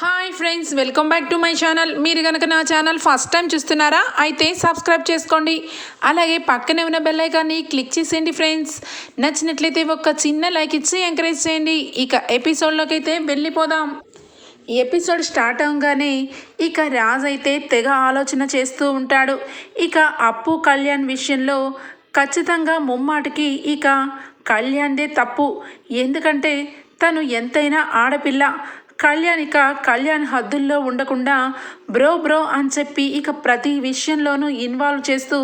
Hi friends welcome back to my channel మీరు కనుక నా ఛానల్ ఫస్ట్ టైం చూస్తున్నారా అయితే సబ్స్క్రైబ్ చేసుకోండి. అలాగే పక్కనే ఉన్న బెల్ ఐకాన్ని క్లిక్ చేసేయండి ఫ్రెండ్స్ నచ్చినట్లయితే ఒక చిన్న లైక్ ఇచ్చి ఎంకరేజ్ చేయండి. ఇక ఎపిసోడ్లోకి అయితే వెళ్ళిపోదాం. ఎపిసోడ్ స్టార్ట్ అవగానే ఇక రాజ్ అయితే తెగ ఆలోచన చేస్తూ ఉంటాడు. ఇక అప్పు కళ్యాణ్ విషయంలో ఖచ్చితంగా ముమ్మాటికి ఇక కళ్యాణ్దే తప్పు. ఎందుకంటే తను ఎంతైనా ఆడపిల్ల. కళ్యాణ్ ఇక కళ్యాణ్ హద్దుల్లో ఉండకుండా బ్రో బ్రో అని చెప్పి ఇక ప్రతి విషయంలోనూ ఇన్వాల్వ్ చేస్తూ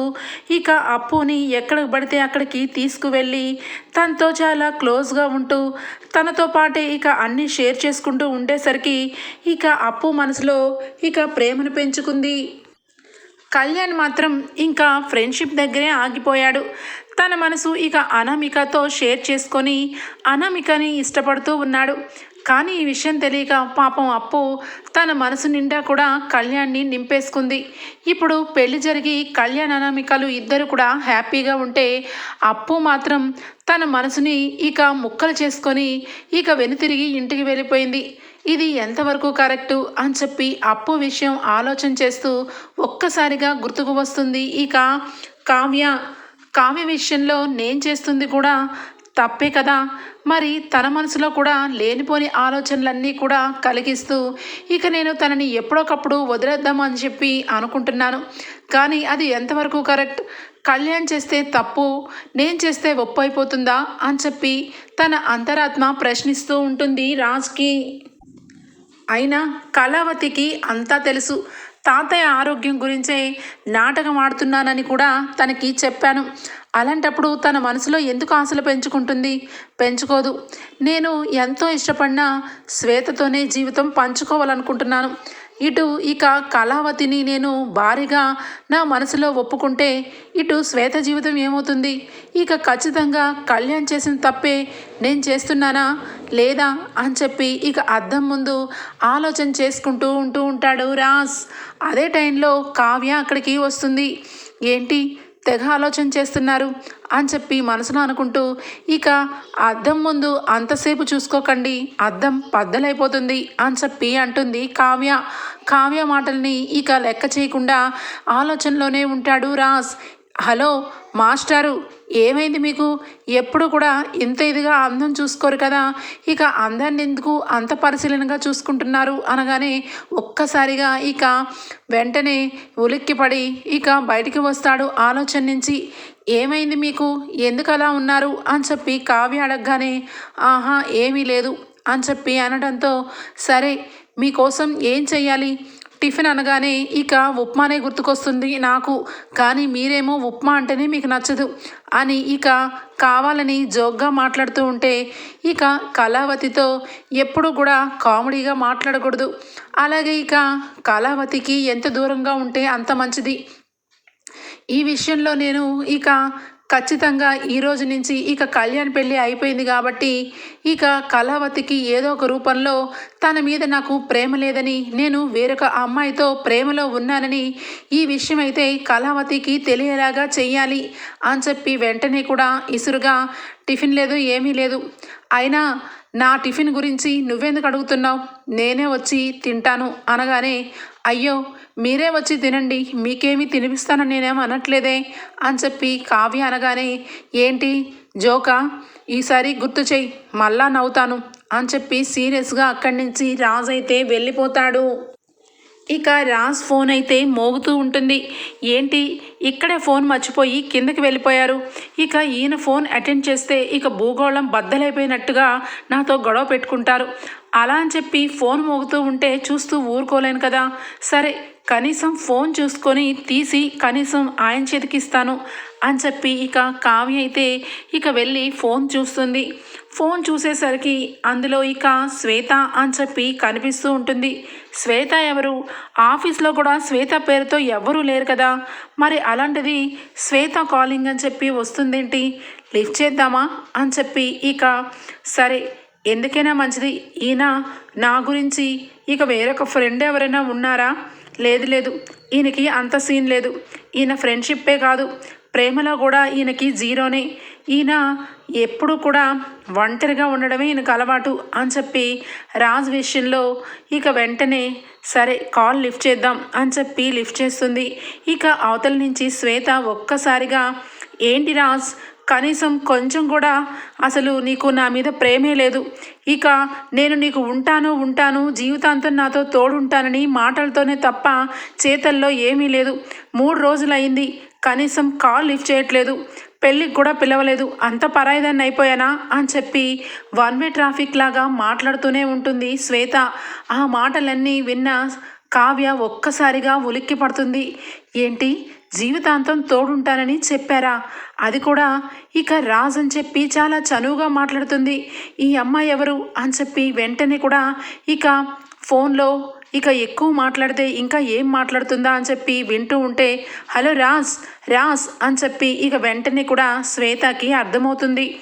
ఇక అప్పుని ఎక్కడికి పడితే అక్కడికి తీసుకువెళ్ళి తనతో చాలా క్లోజ్గా ఉంటూ తనతో పాటే ఇక అన్నీ షేర్ చేసుకుంటూ ఉండేసరికి ఇక అప్పు మనసులో ఇక ప్రేమను పెంచుకుంది. కళ్యాణ్ మాత్రం ఇంకా ఫ్రెండ్షిప్ దగ్గరే ఆగిపోయాడు. తన మనసు ఇక అనామికతో షేర్ చేసుకొని అనామికని ఇష్టపడుతూ ఉన్నాడు. కానీ ఈ విషయం తెలియక పాపం అప్పు తన మనసు నిండా కూడా కళ్యాణ్ని నింపేసుకుంది. ఇప్పుడు పెళ్ళి జరిగి కళ్యాణ్ అనామికలు ఇద్దరు కూడా హ్యాపీగా ఉంటే అప్పు మాత్రం తన మనసుని ఇక ముక్కలు చేసుకొని ఇక వెనుతిరిగి ఇంటికి వెళ్ళిపోయింది. ఇది ఎంతవరకు కరెక్టు అని చెప్పి అప్పు విషయం ఆలోచన చేస్తూ ఒక్కసారిగా గుర్తుకు వస్తుంది. ఇక కావ్య కావ్య విషయంలో నేను చేస్తుంది కూడా తప్పే కదా. మరి తన మనసులో కూడా లేనిపోని ఆలోచనలన్నీ కూడా కలిగిస్తూ ఇక నేను తనని ఎప్పుడొకప్పుడు వదిలేద్దామని చెప్పి అనుకుంటున్నాను. కానీ అది ఎంతవరకు కరెక్ట్? కళ్యాణ్ చేస్తే తప్పు నేను చేస్తే ఒప్పు అయిపోతుందా అని చెప్పి తన అంతరాత్మ ప్రశ్నిస్తూ ఉంటుంది రాజ్కి. అయినా కళావతికి అంతా తెలుసు. తాతయ్య ఆరోగ్యం గురించే నాటకం ఆడుతున్నానని కూడా తనకి చెప్పాను. అలాంటప్పుడు తన మనసులో ఎందుకు ఆశలు పెంచుకుంటుంది? పెంచుకోదు. నేను ఎంతో ఇష్టపడిన శ్వేతతోనే జీవితం పంచుకోవాలనుకుంటున్నాను. ఇటు ఇక కళావతిని నేను భారీగా నా మనసులో ఒప్పుకుంటే ఇటు శ్వేత జీవితం ఏమవుతుంది? ఇక ఖచ్చితంగా కళ్యాణ్ చేసిన తప్పే నేను చేస్తున్నానా? లేదా? అని చెప్పి ఇక అద్దం ముందు ఆలోచన చేసుకుంటూ ఉంటూ ఉంటాడు రాస్ అదే టైంలో కావ్య అక్కడికి వస్తుంది. ఏంటి? తెగ ఆలోచన చేస్తున్నారు అని చెప్పి మనసులో అనుకుంటూ ఇక అద్దం ముందు అంతసేపు చూసుకోకండి అద్దం పద్దలైపోతుంది అని చెప్పి అంటుంది కావ్య. కావ్య మాటల్ని ఇక లెక్క చేయకుండా ఆలోచనలోనే ఉంటాడు రాస్ హలో మాస్టారు ఏమైంది మీకు? ఎప్పుడు కూడా ఇంత ఇదిగా అందం చూసుకోరు కదా? ఇక అందాన్ని ఎందుకు అంత పరిశీలనగా చూసుకుంటున్నారు అనగానే ఒక్కసారిగా ఇక వెంటనే ఉలిక్కిపడి ఇక బయటికి వస్తాడు ఆలోచన నుంచి. ఏమైంది మీకు? ఎందుకు అలా ఉన్నారు? అని చెప్పి కావ్య అడగగానే ఆహా ఏమీ లేదు అని చెప్పి అనడంతో సరే మీకోసం ఏం చెయ్యాలి? టిఫిన్ అనగానే ఇక ఉప్మానే గుర్తుకొస్తుంది నాకు. కానీ మీరేమో ఉప్మా అంటేనే మీకు నచ్చదు అని ఇక కావాలని జోక్గా మాట్లాడుతూ ఉంటే ఇక కళావతితో ఎప్పుడు కూడా కామెడీగా మాట్లాడకూడదు. అలాగే ఇక కళావతికి ఎంత దూరంగా ఉంటే అంత మంచిది. ఈ విషయంలో నేను ఇక ఖచ్చితంగా ఈ రోజు నుంచి ఇక కళ్యాణ్ పెళ్ళి అయిపోయింది కాబట్టి ఇక కళావతికి ఏదో ఒక రూపంలో తన మీద నాకు ప్రేమ లేదని నేను వేరొక అమ్మాయితో ప్రేమలో ఉన్నానని ఈ విషయం అయితే కళావతికి తెలియలాగా చెయ్యాలి అని చెప్పి వెంటనే కూడా ఇసురుగా టిఫిన్ లేదు ఏమీ లేదు. అయినా నా టిఫిన్ గురించి నువ్వెందుకు అడుగుతున్నావు? నేనే వచ్చి తింటాను అనగానే అయ్యో మీరే వచ్చి తినండి మీకేమీ తినిపిస్తానని నేనేం అనట్లేదే అని చెప్పి కావ్య అనగానే ఏంటి జోకా ఈసారి గుర్తు చెయ్యి మళ్ళా నవ్వుతాను అని చెప్పి సీరియస్గా అక్కడి నుంచి రాజైతే అయితే వెళ్ళిపోతాడు. ఇక రాజ్ ఫోన్ అయితే మోగుతూ ఉంటుంది. ఏంటి? ఇక్కడే ఫోన్ మర్చిపోయి కిందకి వెళ్ళిపోయారు. ఇక ఈయన ఫోన్ అటెండ్ చేస్తే ఇక భూగోళం బద్దలైపోయినట్టుగా నాతో గొడవ పెట్టుకుంటారు. అలా అని చెప్పి ఫోన్ మోగుతూ ఉంటే చూస్తూ ఊరుకోలేను కదా. సరే కనీసం ఫోన్ చూసుకొని తీసి కనీసం ఆయన చేతికిస్తాను అని చెప్పి ఇక కావ్య అయితే ఇక వెళ్ళి ఫోన్ చూస్తుంది. ఫోన్ చూసేసరికి అందులో ఇక శ్వేత అని చెప్పి కనిపిస్తూ ఉంటుంది. శ్వేత ఎవరు? ఆఫీస్లో కూడా శ్వేత పేరుతో ఎవరూ లేరు కదా. మరి అలాంటిది శ్వేత కాలింగ్ అని చెప్పి వస్తుందేంటి? లిఫ్ట్ చేద్దామా? అని చెప్పి ఇక సరే ఎందుకైనా మంచిది. ఈయన నా గురించి ఇక వేరొక ఫ్రెండ్ ఎవరైనా ఉన్నారా? లేదు లేదు. ఈయనకి అంత సీన్ లేదు. ఈయన ఫ్రెండ్షిప్పే కాదు. ప్రేమలో కూడా ఈయనకి జీరోనే ఈయన ఎప్పుడు కూడా ఒంటరిగా ఉండడమే ఈయనకు అలవాటు అని చెప్పి రాజ్ విషయంలో ఇక వెంటనే సరే కాల్ లిఫ్ట్ చేద్దాం అని చెప్పి లిఫ్ట్ చేస్తుంది. ఇక అవతల నుంచి శ్వేత ఒక్కసారిగా ఏంటి రాజ్? కనీసం కొంచెం కూడా అసలు నీకు నా మీద ప్రేమే లేదు. ఇక నేను నీకు ఉంటాను ఉంటాను జీవితాంతం నాతో తోడుంటానని మాటలతోనే తప్ప చేతల్లో ఏమీ లేదు. మూడు రోజులైంది కనీసం కాల్ లిఫ్ట్ చేయట్లేదు. పెళ్ళికి కూడా పిలవలేదు. అంత పరాయిదాన్ని అయిపోయానా అని చెప్పి వన్ వే ట్రాఫిక్ లాగా మాట్లాడుతూనే ఉంటుంది శ్వేత. ఆ మాటలన్నీ విన్న కావ్య ఒక్కసారిగా ఉలిక్కి పడుతుంది ఏంటి? జీవితాంతం తోడుంటానని చెప్పారా? అది కూడా ఇక రాజ్ అని చెప్పి చాలా చనువుగా మాట్లాడుతుంది. ఈ అమ్మాయి ఎవరు? అని చెప్పి వెంటనే కూడా ఇక ఫోన్లో ఇక ఎక్కువ మాట్లాడితే ఇంకా ఏం మాట్లాడుతుందా అని చెప్పి వింటూ ఉంటే హలో రాజ్ రాజ్ అని చెప్పి ఇక వెంటనే కూడా శ్వేతకి అర్థమవుతుంది.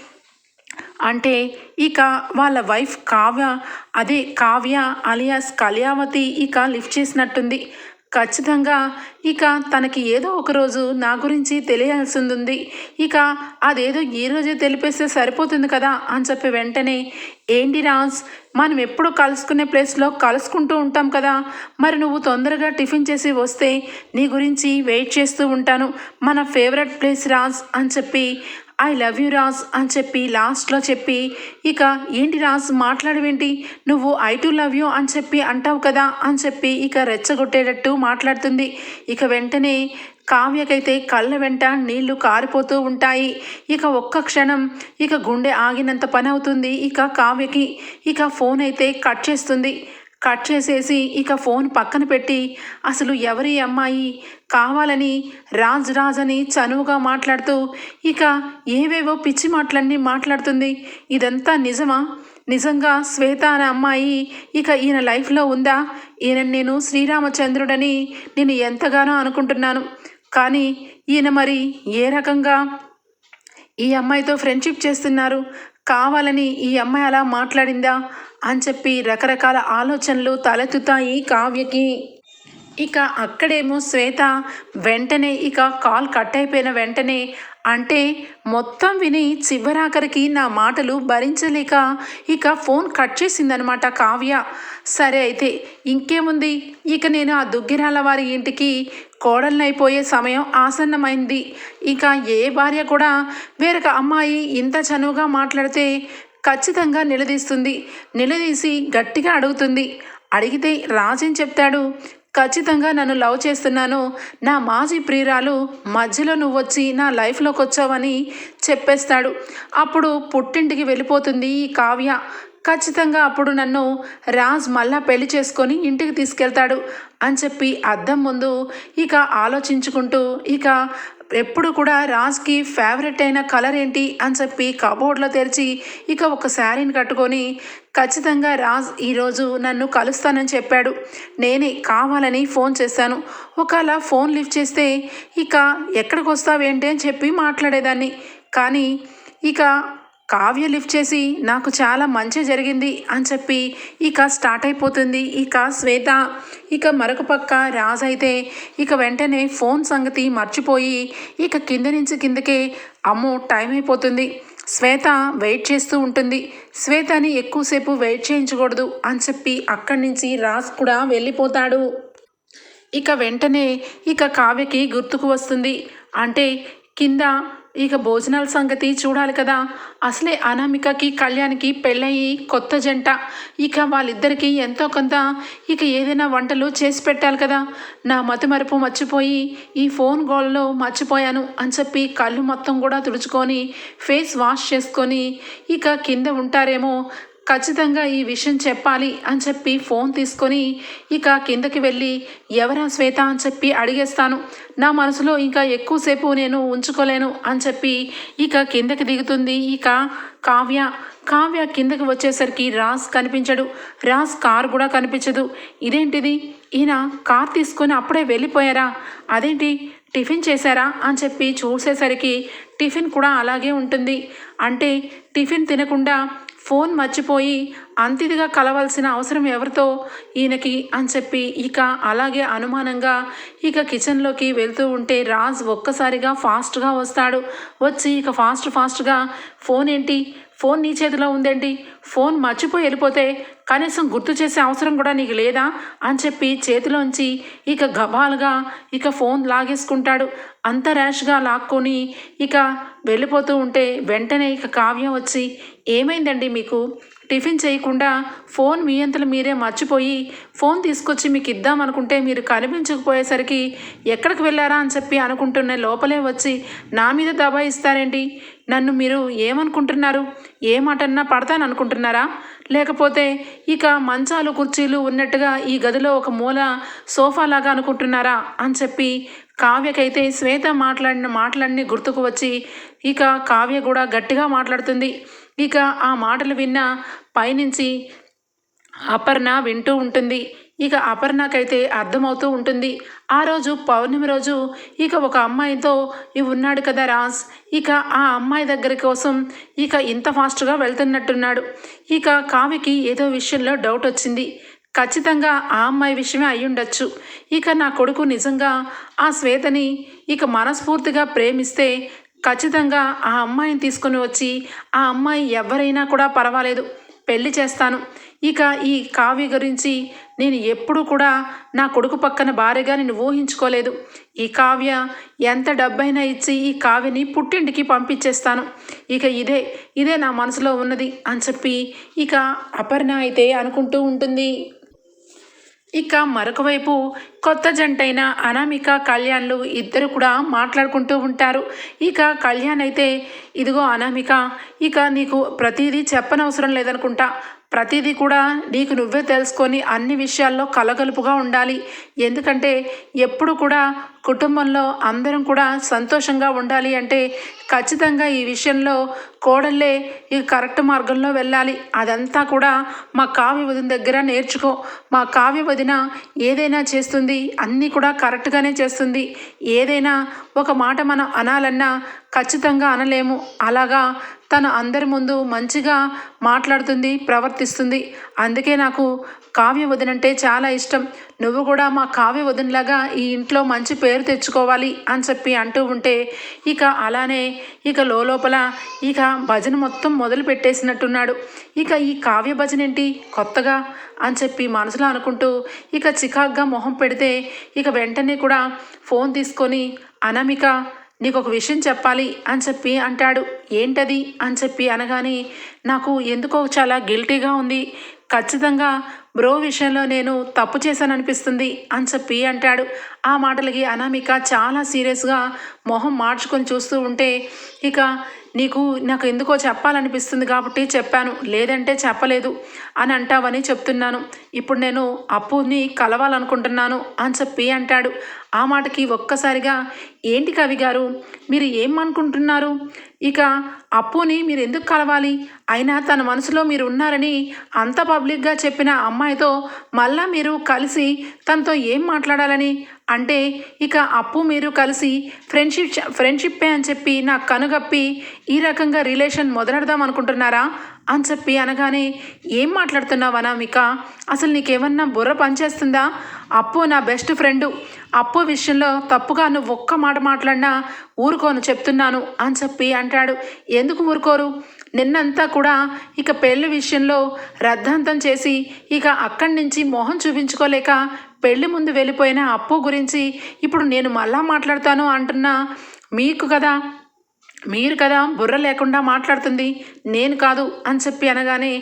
అంటే ఇక వాళ్ళ వైఫ్ కావ్య అదే కావ్య అలియాస్ కళ్యావతి ఇక లిఫ్ట్ చేసినట్టుంది. ఖచ్చితంగా. ఇక తనకి ఏదో ఒకరోజు నా గురించి తెలియాల్సింది ఉంది ఇక అదేదో ఈరోజే తెలిపేస్తే సరిపోతుంది కదా అని చెప్పి వెంటనే ఏంటి రాజ్ మనం ఎప్పుడు కలుసుకునే ప్లేస్లో కలుసుకుంటూ ఉంటాం కదా. మరి నువ్వు తొందరగా టిఫిన్ చేసి వస్తే నీ గురించి వెయిట్ చేస్తూ ఉంటాను. మన ఫేవరెట్ ప్లేస్ రాజ్ అని చెప్పి ఐ లవ్ యూ రాజ్ అని చెప్పి లాస్ట్లో చెప్పి ఇక ఏంటి రాజ్ మాట్లాడవేంటి? నువ్వు ఐ టు లవ్ యూ అని చెప్పి అంటావు కదా? అని చెప్పి ఇక రెచ్చగొట్టేటట్టు మాట్లాడుతుంది. ఇక వెంటనే కావ్యకైతే కళ్ళ వెంట నీళ్ళు కారిపోతూ ఉంటాయి. ఇక ఒక్క క్షణం ఇక గుండె ఆగినంత పని అవుతుంది. ఇక కావ్యకి ఇక ఫోన్ అయితే కట్ చేస్తుంది. కట్ చేసేసి ఇక ఫోన్ పక్కన పెట్టి అసలు ఎవరి అమ్మాయి? కావాలని రాజ్ రాజ్ అని చనువుగా మాట్లాడుతూ ఇక ఏవేవో పిచ్చి మాటలన్నీ మాట్లాడుతుంది. ఇదంతా నిజమా? నిజంగా శ్వేత అనే అమ్మాయి ఇక ఈయన లైఫ్లో ఉందా? ఈయన నేను శ్రీరామచంద్రుడని నేను ఎంతగానో అనుకుంటున్నాను. కానీ ఈయన మరి ఏ రకంగా ఈ అమ్మాయితో ఫ్రెండ్షిప్ చేస్తున్నారు? కావాలని ఈ అమ్మాయి అలా మాట్లాడిందా? అని చెప్పి రకరకాల ఆలోచనలు తలెత్తుతాయి కావ్యకి. ఇక అక్కడేమో శ్వేత వెంటనే ఇక కాల్ కట్ అయిపోయిన వెంటనే అంటే మొత్తం విని చివరాఖరికి నా మాటలు భరించలేక ఇక ఫోన్ కట్ చేసిందనమాట కావ్య. సరే అయితే ఇంకేముంది? ఇక నేను ఆ దుగ్గిరాల వారి ఇంటికి కోడలనైపోయే సమయం ఆసన్నమైంది. ఇక ఏ భార్య కూడా వేరొక అమ్మాయి ఇంత చనువుగా మాట్లాడితే ఖచ్చితంగా నిలదీస్తుంది. నిలదీసి గట్టిగా అడుగుతుంది. అడిగితే రాజన్ చెప్తాడు? ఖచ్చితంగా నన్ను లవ్ చేస్తున్నాను. నా మాజీ ప్రియురాలు మధ్యలో నువ్వు వచ్చి నా లైఫ్లోకి వచ్చావని చెప్పేస్తాడు. అప్పుడు పుట్టింటికి వెళ్ళిపోతుంది ఈ కావ్య. ఖచ్చితంగా అప్పుడు నన్ను రాజ్ మళ్ళా పెళ్ళి చేసుకొని ఇంటికి తీసుకెళ్తాడు అని చెప్పి అద్దం ముందు ఇక ఆలోచించుకుంటూ ఇక ఎప్పుడు కూడా రాజ్కి ఫేవరెట్ అయిన కలర్ ఏంటి అని చెప్పి కబోర్డ్లో తెరిచి ఇక ఒక శారీని కట్టుకొని ఖచ్చితంగా రాజ్ ఈరోజు నన్ను కలుస్తానని చెప్పాడు. నేనే కావాలని ఫోన్ చేశాను. ఒకవేళ ఫోన్ లిఫ్ట్ చేస్తే ఇక ఎక్కడికి వస్తావేంటి అని చెప్పి మాట్లాడేదాన్ని. కానీ ఇక కావ్య లిఫ్ట్ చేసి నాకు చాలా మంచి జరిగింది అని చెప్పి ఇక స్టార్ట్ అయిపోతుంది. ఇక శ్వేత ఇక మరొక పక్క రాజ్ అయితే ఇక వెంటనే ఫోన్ సంగతి మర్చిపోయి ఇక కింద నుంచి కిందకే అమ్మో టైం అయిపోతుంది. శ్వేత వెయిట్ చేస్తూ ఉంటుంది. శ్వేతని ఎక్కువసేపు వెయిట్ చేయించకూడదు అని చెప్పి అక్కడి నుంచి రాజ్ కూడా వెళ్ళిపోతాడు. ఇక వెంటనే ఇక కావ్యకి గుర్తుకు వస్తుంది. అంటే కింద ఇక భోజనాల సంగతి చూడాలి కదా. అసలే అనామికకి కళ్యాణ్కి పెళ్ళయి కొత్త జంట. ఇక వాళ్ళిద్దరికీ ఎంతో కొంత. ఇక ఏదైనా వంటలు చేసి పెట్టాలి కదా. నా మతి మరుపు మర్చిపోయి ఈ ఫోన్ గోల్లో మర్చిపోయాను అని చెప్పి కళ్ళు మొత్తం కూడా తుడుచుకొని ఫేస్ వాష్ చేసుకొని ఇక కింద ఉంటారేమో ఖచ్చితంగా ఈ విషయం చెప్పాలి అని చెప్పి ఫోన్ తీసుకొని ఇక కిందకి వెళ్ళి ఎవరా శ్వేత? అని చెప్పి అడిగేస్తాను. నా మనసులో ఇంకా ఎక్కువసేపు నేను ఉంచుకోలేను అని చెప్పి ఇక కిందకి దిగుతుంది. ఇక కావ్య కావ్య కిందకి వచ్చేసరికి రాజ్ కనిపించడు. రాజ్ కార్ కూడా కనిపించదు. ఇదేంటిది? ఈయన కార్ తీసుకొని అప్పుడే వెళ్ళిపోయారా? అదేంటి? టిఫిన్ చేశారా? అని చెప్పి చూసేసరికి టిఫిన్ కూడా అలాగే ఉంటుంది. అంటే టిఫిన్ తినకుండా ఫోన్ మర్చిపోయి అంతిదిగా కలవాల్సిన అవసరం ఎవరితో? ఈయనకి అని చెప్పి ఇక అలాగే అనుమానంగా ఇక కిచెన్లోకి వెళ్తూ ఉంటే రాజ్ ఒక్కసారిగా ఫాస్ట్గా వస్తాడు. వచ్చి ఇక ఫాస్ట్ ఫాస్ట్గా ఫోన్ ఏంటి? ఫోన్ నీ చేతిలో ఉందేంటి? ఫోన్ మర్చిపోయి వెళ్ళిపోతే కనీసం గుర్తు చేసే అవసరం కూడా నీకు లేదా? అని చెప్పి చేతిలోంచి ఇక గబాలుగా ఇక ఫోన్ లాగేసుకుంటాడు. అంత ర్యాష్గా లాక్కొని ఇక వెళ్ళిపోతూ ఉంటే వెంటనే ఇక కావ్యం వచ్చి ఏమైందండి మీకు? టిఫిన్ చేయకుండా ఫోన్ మీ అంతలు మీరే మర్చిపోయి ఫోన్ తీసుకొచ్చి మీకు ఇద్దామనుకుంటే మీరు కనిపించకపోయేసరికి ఎక్కడికి వెళ్ళారా అని చెప్పి అనుకుంటున్న లోపలే వచ్చి నా మీద దబాయిస్తారేంటి నన్ను మీరు ఏమనుకుంటున్నారు? ఏ మాటన్నా పడతాను అనుకుంటున్నారా లేకపోతే ఇక మంచాలు కుర్చీలు ఉన్నట్టుగా ఈ గదిలో ఒక మూల సోఫా లాగా అనుకుంటున్నారా అని చెప్పి కావ్యకైతే శ్వేత మాట్లాడిన మాటలన్నీ గుర్తుకు వచ్చి ఇక కావ్య కూడా గట్టిగా మాట్లాడుతుంది. ఇక ఆ మాటలు విన్న పైనుంచి అపర్ణ వింటూ ఉంటుంది. ఇక అపర్ణకైతే అర్థమవుతూ ఉంటుంది. ఆ రోజు పౌర్ణమి రోజు ఇక ఒక అమ్మాయితో ఇవి ఉన్నాడు కదా రాజ్. ఇక ఆ అమ్మాయి దగ్గర కోసం ఇక ఇంత ఫాస్ట్గా వెళ్తున్నట్టున్నాడు. ఇక కావికి ఏదో విషయంలో డౌట్ వచ్చింది. ఖచ్చితంగా ఆ అమ్మాయి విషయమే అయ్యుండొచ్చు. ఇక నా కొడుకు నిజంగా ఆ శ్వేతని ఇక మనస్ఫూర్తిగా ప్రేమిస్తే ఖచ్చితంగా ఆ అమ్మాయిని తీసుకొని వచ్చి ఆ అమ్మాయి ఎవరైనా కూడా పర్వాలేదు పెళ్ళి చేస్తాను. ఇక ఈ కావ్య గురించి నేను ఎప్పుడూ కూడా నా కొడుకు పక్కన భార్యగా నేను ఊహించుకోలేదు. ఈ కావ్య ఎంత డబ్బైనా ఇచ్చి ఈ కావ్యని పుట్టింటికి పంపించేస్తాను. ఇక ఇదే ఇదే నా మనసులో ఉన్నది అని చెప్పి ఇక అపర్ణ అయితే అనుకుంటూ ఉంటుంది. ఇక మరొక వైపు కొత్త జంటైన అనామిక కళ్యాణ్లు ఇద్దరు కూడా మాట్లాడుకుంటూ ఉంటారు. ఇక కళ్యాణ్ అయితే ఇదిగో అనామిక ఇక నీకు ప్రతిదీ చెప్పనవసరం లేదనుకుంటా. ప్రతిదీ కూడా నీకు నువ్వే తెలుసుకొని అన్ని విషయాల్లో కలగలుపుగా ఉండాలి. ఎందుకంటే ఎప్పుడు కూడా కుటుంబంలో అందరం కూడా సంతోషంగా ఉండాలి అంటే ఖచ్చితంగా ఈ విషయంలో కోడళ్ళే ఈ కరెక్ట్ మార్గంలో వెళ్ళాలి. అదంతా కూడా మా కావ్య వదిన దగ్గర నేర్చుకో. మా కావ్య వదిన ఏదైనా చేస్తుంది అన్నీ కూడా కరెక్ట్గానే చేస్తుంది. ఏదైనా ఒక మాట మనం అనాలన్నా ఖచ్చితంగా అనలేము. అలాగా తను అందరి ముందు మంచిగా మాట్లాడుతుంది ప్రవర్తిస్తుంది. అందుకే నాకు కావ్య వదినంటే చాలా ఇష్టం. నువ్వు కూడా మా కావ్య వదినలాగా ఈ ఇంట్లో మంచి పేరు తెచ్చుకోవాలి అని చెప్పి అంటూ ఉంటే ఇక అలానే ఇక లోపల ఇక భజన మొత్తం మొదలు పెట్టేసినట్టున్నాడు. ఇక ఈ కావ్య భజన ఏంటి? కొత్తగా అని చెప్పి మనసులో అనుకుంటూ ఇక చికాగ్గా మొహం పెడితే ఇక వెంటనే కూడా ఫోన్ తీసుకొని అనామిక నీకు ఒక విషయం చెప్పాలి అని చెప్పి అంటాడు. ఏంటది అని చెప్పి అనగానే నాకు ఎందుకో చాలా గిల్టీగా ఉంది. ఖచ్చితంగా బ్రో విషయంలో నేను తప్పు చేశాననిపిస్తుంది అని చెప్పి అంటాడు. ఆ మాటలకి అనామిక చాలా సీరియస్గా మొహం మార్చుకొని చూస్తూ ఉంటే ఇక నీకు నాకు ఎందుకో చెప్పాలనిపిస్తుంది కాబట్టి చెప్పాను. లేదంటే చెప్పలేదు అని అంటావని చెప్తున్నాను. ఇప్పుడు నేను అప్పుని కలవాలనుకుంటున్నాను అని చెప్పి అంటాడు. ఆ మాటకి ఒక్కసారిగా ఏంటి కవి గారు మీరు ఏమనుకుంటున్నారు ఇక అప్పుని మీరు ఎందుకు కలవాలి? అయినా తన మనసులో మీరు ఉన్నారని అంత పబ్లిక్గా చెప్పిన అమ్మాయితో మళ్ళా మీరు కలిసి తనతో ఏం మాట్లాడాలని అంటే ఇక అప్పు మీరు కలిసి ఫ్రెండ్షిప్ ఫ్రెండ్షిప్పే అని చెప్పి నాకు కనుగప్పి ఈ రకంగా రిలేషన్ మొదలెడదాం అనుకుంటున్నారా? అని చెప్పి అనగానే ఏం మాట్లాడుతున్నావు అనామిక? అసలు నీకేమన్నా బుర్ర పనిచేస్తుందా? అప్పు నా బెస్ట్ ఫ్రెండు అప్పు విషయంలో తప్పుగా నువ్వు ఒక్క మాట మాట్లాడినా ఊరుకోను చెప్తున్నాను అని చెప్పి అంటాడు. ఎందుకు ఊరుకోరు? నిన్నంతా కూడా ఇక పెళ్ళి విషయంలో రద్దాంతం చేసి ఇక అక్కడి నుంచి మొహం చూపించుకోలేక పెళ్ళి ముందు వెళ్ళిపోయిన అప్పు గురించి ఇప్పుడు నేను మళ్ళా మాట్లాడతాను అంటున్నా మీకు కదా మీరు కదా బుర్ర లేకుండా మాట్లాడుతుంది నేను కాదు అని చెప్పి అనగానే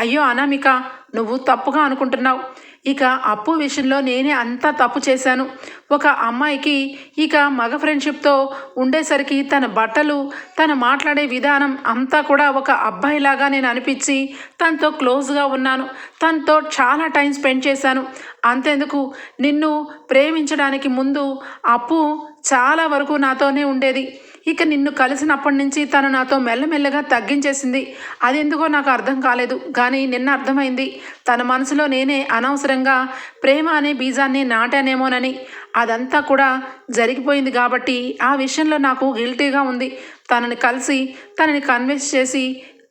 అయ్యో అనామిక నువ్వు తప్పుగా అనుకుంటున్నావు. ఇక అప్పు విషయంలో నేనే అంతా తప్పు చేశాను. ఒక అమ్మాయికి ఇక మగ ఫ్రెండ్షిప్తో ఉండేసరికి తన బట్టలు తన మాట్లాడే విధానం అంతా కూడా ఒక అబ్బాయిలాగా నేను అనిపించి తనతో క్లోజ్గా ఉన్నాను. తనతో చాలా టైం స్పెండ్ చేశాను. అంతెందుకు? నిన్ను ప్రేమించడానికి ముందు అప్పు చాలా వరకు నాతోనే ఉండేది. ఇక నిన్ను కలిసినప్పటి నుంచి తను నాతో మెల్లమెల్లగా తగ్గించేసింది. అది ఎందుకో నాకు అర్థం కాలేదు. కానీ నిన్న అర్థమైంది. తన మనసులో నేనే అనవసరంగా ప్రేమ అనే బీజాన్ని నాటానేమోనని. అదంతా కూడా జరిగిపోయింది కాబట్టి ఆ విషయంలో నాకు గిల్టీగా ఉంది. తనని కలిసి తనని కన్విన్స్ చేసి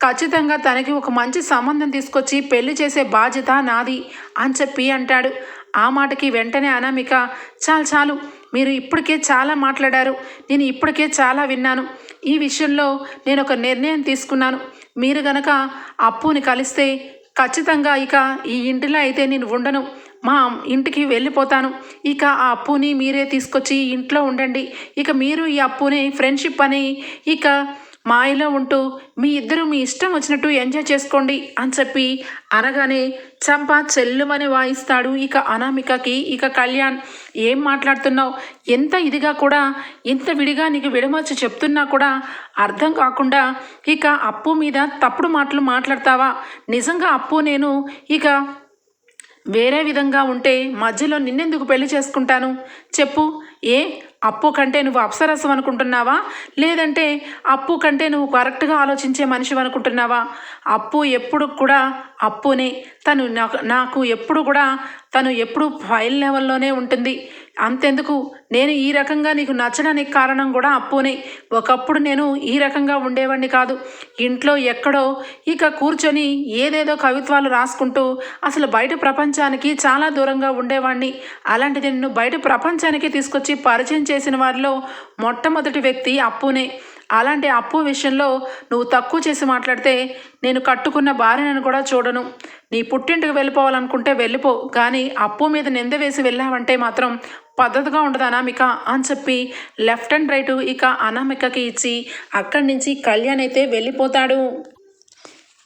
ఖచ్చితంగా తనకి ఒక మంచి సంబంధం తీసుకొచ్చి పెళ్ళి చేసే బాధ్యత నాది అని చెప్పి అంటాడు. ఆ మాటకి వెంటనే అనామిక చాలు చాలు మీరు ఇప్పటికే చాలా మాట్లాడారు నేను ఇప్పటికే చాలా విన్నాను. ఈ విషయంలో నేను ఒక నిర్ణయం తీసుకున్నాను. మీరు గనక అప్పుని కలిస్తే ఖచ్చితంగా ఇక ఈ ఇంటిలో అయితే నేను ఉండను. మా ఇంటికి వెళ్ళిపోతాను. ఇక ఆ అప్పుని మీరే తీసుకొచ్చి ఇంట్లో ఉండండి. ఇక మీరు ఈ అప్పుని ఫ్రెండ్షిప్ అని ఇక మాయలో ఉంటూ మీ ఇద్దరు మీ ఇష్టం వచ్చినట్టు ఎంజాయ్ చేసుకోండి అని చెప్పి అనగానే చంప చెల్లుమని వాయిస్తాడు ఇక అనామికకి. ఇక కళ్యాణ్ ఏం మాట్లాడుతున్నావు? ఎంత ఇదిగా కూడా ఇంత విడిగా నీకు విడమర్చి చెప్తున్నా కూడా అర్థం కాకుండా ఇక అప్పు మీద తప్పుడు మాటలు మాట్లాడతావా? నిజంగా అప్పు నేను ఇక వేరే విధంగా ఉంటే మధ్యలో నిన్నెందుకు పెళ్ళి చేసుకుంటాను? చెప్పు ఏ? అప్పు కంటే నువ్వు అప్సరసం అనుకుంటున్నావా? లేదంటే అప్పు కంటే నువ్వు కరెక్ట్గా ఆలోచించే మనిషి అనుకుంటున్నావా? అప్పు ఎప్పుడు కూడా అప్పునే. తను నాకు నాకు ఎప్పుడు కూడా తను ఎప్పుడు ఫైల్ లెవెల్లోనే ఉంటుంది. అంతెందుకు? నేను ఈ రకంగా నీకు నచ్చడానికి కారణం కూడా అప్పునే. ఒకప్పుడు నేను ఈ రకంగా ఉండేవాడిని కాదు. ఇంట్లో ఎక్కడో ఇక కూర్చొని ఏదేదో కవిత్వాలు రాసుకుంటూ అసలు బయట ప్రపంచానికి చాలా దూరంగా ఉండేవాడిని అలాంటిది నిన్ను బయట ప్రపంచానికి తీసుకొచ్చి పరిచయం చేసిన వారిలో మొట్టమొదటి వ్యక్తి అప్పునే. అలాంటి అప్పు విషయంలో నువ్వు తక్కువ చేసి మాట్లాడితే నేను కట్టుకున్న భార్యను కూడా చూడను. నీ పుట్టింటికి వెళ్ళిపోవాలనుకుంటే వెళ్ళిపో కానీ అప్పు మీద నింద వేసి వెళ్ళావంటే మాత్రం పద్ధతిగా ఉండదు అనామిక అని చెప్పి లెఫ్ట్ అండ్ రైట్ ఇక అనామికకి ఇచ్చి అక్కడి నుంచి కళ్యాణ్ అయితే వెళ్ళిపోతాడు.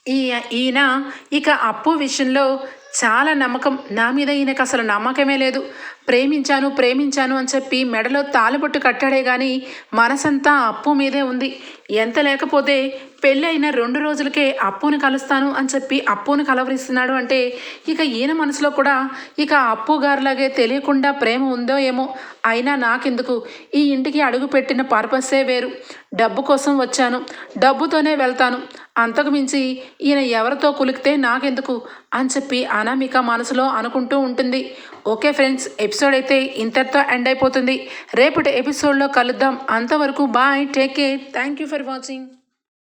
ఈ ఈయన ఇక అప్పు విషయంలో చాలా నమ్మకం. నా మీద ఈయనకు అసలు నమ్మకమే లేదు. ప్రేమించాను ప్రేమించాను అని చెప్పి మెడలో తాలిబొట్టు కట్టాడే కానీ మనసంతా అప్పు మీదే ఉంది. ఎంత లేకపోతే పెళ్ళి అయిన రెండు రోజులకే అప్పుని కలుస్తాను అని చెప్పి అప్పుని కలవరిస్తున్నాడు అంటే ఇక ఈయన మనసులో కూడా ఇక అప్పు గారిలాగే తెలియకుండా ప్రేమ ఉందో ఏమో. అయినా నాకెందుకు? ఈ ఇంటికి అడుగు పెట్టిన పర్పస్సే వేరు. డబ్బు కోసం వచ్చాను. డబ్బుతోనే వెళ్తాను. అంతకు మించి ఈయన ఎవరితో కులికితే నాకెందుకు? అని చెప్పి అనామిక మనసులో అనుకుంటూ ఉంటుంది. ఓకే ఫ్రెండ్స్ ఎపిసోడ్ అయితే ఇంతటితో ఎండ్ అయిపోతుంది. రేపటి ఎపిసోడ్లో కలుద్దాం. అంతవరకు bye take care. Thank you for watching.